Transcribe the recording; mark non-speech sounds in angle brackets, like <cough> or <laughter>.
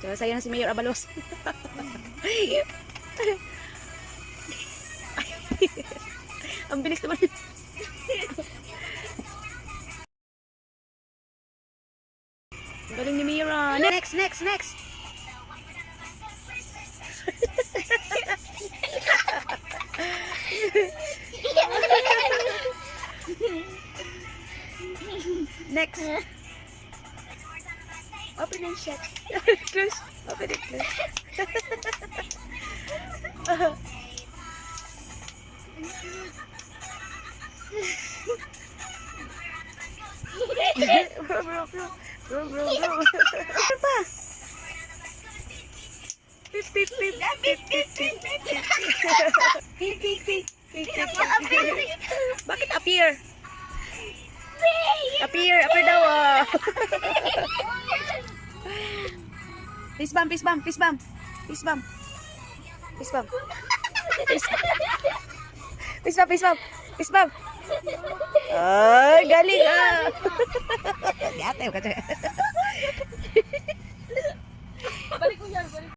so, <laughs> sa'yo na si Mayor Abalos. <laughs> Ang bilis naman. Ang Galing ni Mira. Next, next, next. <laughs> Next. Open and shut. close. Open and close. bro, bro, bro. Bro, bro, bro. Ano pa? Pip, pip, pip. Pip, pip, pip, pip, pip. Pip. Bakit appear? Appear, appear daw ah. <laughs> Fist bump, fist bump, fist bump. Fist bump. Fist bump. Fist bump, fist bump. Fist bump. Ay, galing ah. Gate,